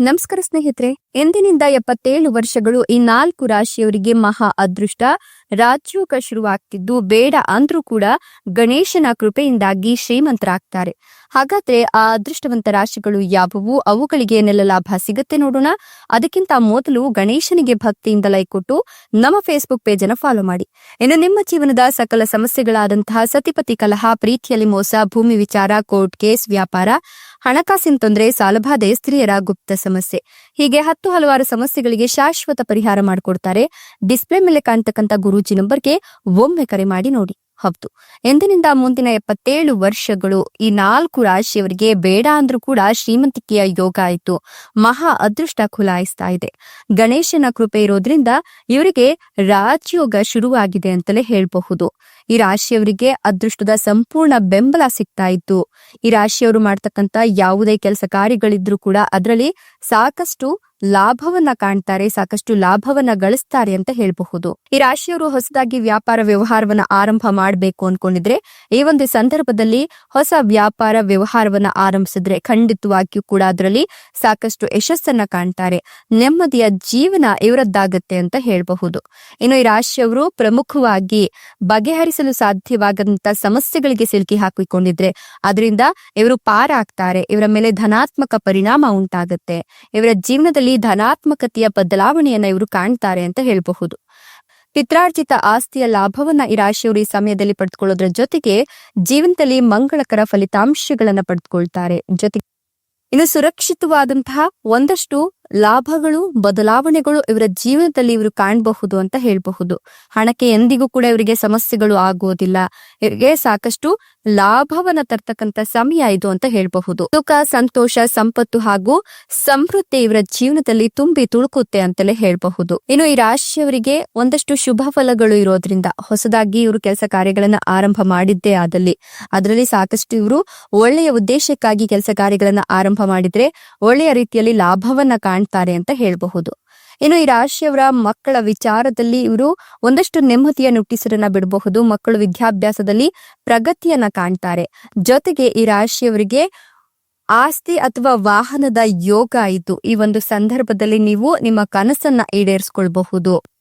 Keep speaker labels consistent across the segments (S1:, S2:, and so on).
S1: ನಮಸ್ಕಾರ ಸ್ನೇಹಿತರೆ ಎಂದಿನಿಂದ ಎಪ್ಪತ್ತೇಳು ವರ್ಷಗಳು ಈ ನಾಲ್ಕು ರಾಶಿಯವರಿಗೆ ಮಹಾ ಅದೃಷ್ಟ. ರಾಜ್ಯೋಗ ಶುರುವಾಗ್ತಿದ್ದು ಬೇಡ ಅಂದ್ರೂ ಕೂಡ ಗಣೇಶನ ಕೃಪೆಯಿಂದಾಗಿ ಶ್ರೀಮಂತರಾಗ್ತಾರೆ. ಹಾಗಾದ್ರೆ ಆ ಅದೃಷ್ಟವಂತ ರಾಶಿಗಳು ಯಾವುವು? ಅವುಗಳಿಗೆ ಏನೆಲ್ಲ ಲಾಭ ಸಿಗುತ್ತೆ ನೋಡೋಣ. ಅದಕ್ಕಿಂತ ಮೊದಲು ಗಣೇಶನಿಗೆ ಭಕ್ತಿಯಿಂದ ಲೈಕ್ ಕೊಟ್ಟು ನಮ್ಮ ಫೇಸ್ಬುಕ್ ಪೇಜ್ ಅನ್ನು ಫಾಲೋ ಮಾಡಿ. ಇನ್ನು ನಿಮ್ಮ ಜೀವನದ ಸಕಲ ಸಮಸ್ಯೆಗಳಾದಂತಹ ಸತಿಪತಿ ಕಲಹ, ಪ್ರೀತಿಯಲ್ಲಿ ಮೋಸ, ಭೂಮಿ ವಿಚಾರ, ಕೋರ್ಟ್ ಕೇಸ್, ವ್ಯಾಪಾರ, ಹಣಕಾಸಿನ ತೊಂದರೆ, ಸಾಲಬಾಧೆ, ಸ್ತ್ರೀಯರ ಗುಪ್ತ ಸಮಸ್ಯೆ. ಹೀಗೆ ಹತ್ತು ಹಲವಾರು ಸಮಸ್ಯೆಗಳಿಗೆ ಶಾಶ್ವತ ಪರಿಹಾರ ಮಾಡಿಕೊಡ್ತಾರೆ. ಡಿಸ್ಪ್ಲೇ ಮೇಲೆ ಕಾಣ್ತಕ್ಕಂಥ ಗುರೂಜಿ ನಂಬರ್ಗೆ ಒಮ್ಮೆ ಕರೆ ಮಾಡಿ ನೋಡಿ. ಹೌದು. ಎಂದಿನಿಂದ ಮುಂದಿನ ಎಪ್ಪತ್ತೇಳು ವರ್ಷಗಳು ಈ ನಾಲ್ಕು ರಾಶಿಯವರಿಗೆ ಬೇಡ ಅಂದ್ರೂ ಕೂಡ ಶ್ರೀಮಂತಿಕೆಯ ಯೋಗ ಆಯಿತು. ಮಹಾ ಅದೃಷ್ಟ ಖುಲಾಯಿಸ್ತಾ ಇದೆ. ಗಣೇಶನ ಕೃಪೆ ಇರೋದ್ರಿಂದ ಇವರಿಗೆ ರಾಜಯೋಗ ಶುರುವಾಗಿದೆ ಅಂತಲೇ ಹೇಳಬಹುದು. ಈ ರಾಶಿಯವರಿಗೆ ಅದೃಷ್ಟದ ಸಂಪೂರ್ಣ ಬೆಂಬಲ ಸಿಗ್ತಾ ಇತ್ತು ಈ ರಾಶಿಯವರು ಮಾಡ್ತಕ್ಕಂತ ಯಾವುದೇ ಕೆಲಸ ಕಾರ್ಯಗಳಿದ್ರೂ ಕೂಡ ಅದರಲ್ಲಿ ಸಾಕಷ್ಟು ಲಾಭವನ್ನ ಕಾಣ್ತಾರೆ, ಸಾಕಷ್ಟು ಲಾಭವನ್ನ ಗಳಿಸ್ತಾರೆ ಅಂತ ಹೇಳಬಹುದು. ಈ ರಾಶಿಯವರು ಹೊಸದಾಗಿ ವ್ಯಾಪಾರ ವ್ಯವಹಾರವನ್ನ ಆರಂಭ ಮಾಡಬೇಕು ಅನ್ಕೊಂಡಿದ್ರೆ, ಈ ಒಂದು ಸಂದರ್ಭದಲ್ಲಿ ಹೊಸ ವ್ಯಾಪಾರ ವ್ಯವಹಾರವನ್ನ ಆರಂಭಿಸಿದ್ರೆ ಖಂಡಿತವಾಗಿಯೂ ಕೂಡ ಅದರಲ್ಲಿ ಸಾಕಷ್ಟು ಯಶಸ್ಸನ್ನ ಕಾಣ್ತಾರೆ. ನೆಮ್ಮದಿಯ ಜೀವನ ಇವರದ್ದಾಗತ್ತೆ ಅಂತ ಹೇಳಬಹುದು. ಇನ್ನು ಈ ರಾಶಿಯವರು ಪ್ರಮುಖವಾಗಿ ಬಗೆಹರಿಸಲು ಸಾಧ್ಯವಾಗದಂತ ಸಮಸ್ಯೆಗಳಿಗೆ ಸಿಲುಕಿ ಹಾಕಿಕೊಂಡಿದ್ರೆ, ಅದರಿಂದ ಇವರು ಪಾರಾಗ್ತಾರೆ, ಇವರ ಮೇಲೆ ಧನಾತ್ಮಕ ಪರಿಣಾಮ ಉಂಟಾಗುತ್ತೆ. ಇವರ ಜೀವನದಲ್ಲಿ ಧನಾತ್ಮಕತೆಯ ಬದಲಾವಣೆಯನ್ನ ಇವರು ಕಾಣ್ತಾರೆ ಅಂತ ಹೇಳಬಹುದು. ಪಿತ್ರಾರ್ಜಿತ ಆಸ್ತಿಯ ಲಾಭವನ್ನ ಈ ರಾಶಿಯವರು ಈ ಸಮಯದಲ್ಲಿ ಪಡೆದುಕೊಳ್ಳೋದ್ರ ಜೊತೆಗೆ ಜೀವನದಲ್ಲಿ ಮಂಗಳಕರ ಫಲಿತಾಂಶಗಳನ್ನ ಪಡೆದುಕೊಳ್ತಾರೆ ಜೊತೆಗೆ ಇನ್ನು ಸುರಕ್ಷಿತವಾದಂತಹ ಒಂದಷ್ಟು ಲಾಭಗಳು, ಬದಲಾವಣೆಗಳು ಇವರ ಜೀವನದಲ್ಲಿ ಇವರು ಕಾಣಬಹುದು ಅಂತ ಹೇಳಬಹುದು. ಹಣಕ್ಕೆ ಎಂದಿಗೂ ಕೂಡ ಇವರಿಗೆ ಸಮಸ್ಯೆಗಳು ಆಗುವುದಿಲ್ಲ ಇವರಿಗೆ ಸಾಕಷ್ಟು ಲಾಭವನ್ನ ತರ್ತಕ್ಕಂತ ಸಮಯ ಇದು ಅಂತ ಹೇಳಬಹುದು. ಸುಖ, ಸಂತೋಷ, ಸಂಪತ್ತು ಹಾಗೂ ಸಮೃದ್ಧಿ ಇವರ ಜೀವನದಲ್ಲಿ ತುಂಬಿ ತುಳುಕುತ್ತೆ ಅಂತಲೇ ಹೇಳಬಹುದು. ಇನ್ನು ಈ ರಾಶಿಯವರಿಗೆ ಒಂದಷ್ಟು ಶುಭ ಫಲಗಳು ಇರೋದ್ರಿಂದ ಹೊಸದಾಗಿ ಇವರು ಕೆಲಸ ಕಾರ್ಯಗಳನ್ನ ಆರಂಭ ಮಾಡಿದ್ದೇ ಆದಲ್ಲಿ, ಅದರಲ್ಲಿ ಸಾಕಷ್ಟು ಇವರು ಒಳ್ಳೆಯ ಉದ್ದೇಶಕ್ಕಾಗಿ ಕೆಲಸ ಕಾರ್ಯಗಳನ್ನ ಆರಂಭ ಮಾಡಿದ್ರೆ ಒಳ್ಳೆಯ ರೀತಿಯಲ್ಲಿ ಲಾಭವನ್ನ ಕಾಣ್ತಾರೆ ಅಂತ ಹೇಳಬಹುದು. ಇನ್ನು ಈ ರಾಶಿಯವರ ಮಕ್ಕಳ ವಿಚಾರದಲ್ಲಿ ಇವರು ಒಂದಷ್ಟು ನೆಮ್ಮದಿಯ ನುಟ್ಟಿಸರನ್ನ ಬಿಡಬಹುದು. ಮಕ್ಕಳು ವಿದ್ಯಾಭ್ಯಾಸದಲ್ಲಿ ಪ್ರಗತಿಯನ್ನ ಕಾಣ್ತಾರೆ. ಜೊತೆಗೆ ಈ ರಾಶಿಯವರಿಗೆ ಆಸ್ತಿ ಅಥವಾ ವಾಹನದ ಯೋಗ ಇದು. ಈ ಒಂದು ಸಂದರ್ಭದಲ್ಲಿ ನೀವು ನಿಮ್ಮ ಕನಸನ್ನ ಈಡೇರಿಸಿಕೊಳ್ಬಹುದು.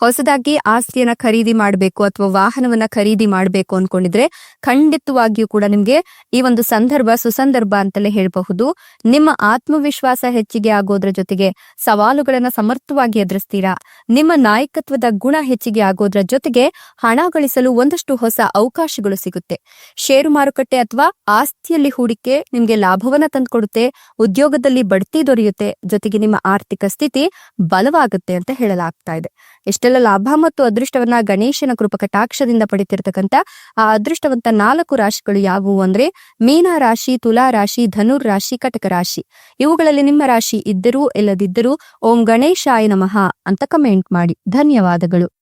S1: ಹೊಸದಾಗಿ ಆಸ್ತಿಯನ್ನ ಖರೀದಿ ಮಾಡಬೇಕು ಅಥವಾ ವಾಹನವನ್ನ ಖರೀದಿ ಮಾಡಬೇಕು ಅನ್ಕೊಂಡಿದ್ರೆ ಖಂಡಿತವಾಗಿಯೂ ಕೂಡ ನಿಮ್ಗೆ ಈ ಒಂದು ಸಂದರ್ಭ ಸುಸಂದರ್ಭ ಅಂತಲೇ ಹೇಳಬಹುದು. ನಿಮ್ಮ ಆತ್ಮವಿಶ್ವಾಸ ಹೆಚ್ಚಿಗೆ ಆಗೋದ್ರ ಜೊತೆಗೆ ಸವಾಲುಗಳನ್ನ ಸಮರ್ಥವಾಗಿ ಎದುರಿಸ್ತೀರಾ? ನಿಮ್ಮ ನಾಯಕತ್ವದ ಗುಣ ಹೆಚ್ಚಿಗೆ ಆಗೋದ್ರ ಜೊತೆಗೆ ಹಣ ಗಳಿಸಲು ಒಂದಷ್ಟು ಹೊಸ ಅವಕಾಶಗಳು ಸಿಗುತ್ತೆ. ಷೇರು ಮಾರುಕಟ್ಟೆ ಅಥವಾ ಆಸ್ತಿಯಲ್ಲಿ ಹೂಡಿಕೆ ನಿಮ್ಗೆ ಲಾಭವನ್ನ ತಂದುಕೊಡುತ್ತೆ, ಉದ್ಯೋಗದಲ್ಲಿ ಬಡ್ತಿ ದೊರೆಯುತ್ತೆ, ಜೊತೆಗೆ ನಿಮ್ಮ ಆರ್ಥಿಕ ಸ್ಥಿತಿ ಬಲವಾಗುತ್ತೆ ಅಂತ ಹೇಳಲಾಗ್ತಾ ಇದೆ. ಇಷ್ಟೆಲ್ಲ ಲಾಭ ಮತ್ತು ಅದೃಷ್ಟವನ್ನ ಗಣೇಶನ ಕೃಪ ಕಟಾಕ್ಷದಿಂದ ಪಡಿತಿರ್ತಕ್ಕಂಥ ಆ ಅದೃಷ್ಟವಂತ ನಾಲ್ಕು ರಾಶಿಗಳು ಯಾವುವು ಅಂದ್ರೆ ಮೀನ ರಾಶಿ, ತುಲಾ ರಾಶಿ, ಧನುರ್ ರಾಶಿ, ಕಟಕ ರಾಶಿ. ಇವುಗಳಲ್ಲಿ ನಿಮ್ಮ ರಾಶಿ ಇದ್ದರೂ, ಇಲ್ಲದಿದ್ದರೂ ಓಂ ಗಣೇಶಾಯ ನಮಃ ಅಂತ ಕಮೆಂಟ್ ಮಾಡಿ. ಧನ್ಯವಾದಗಳು.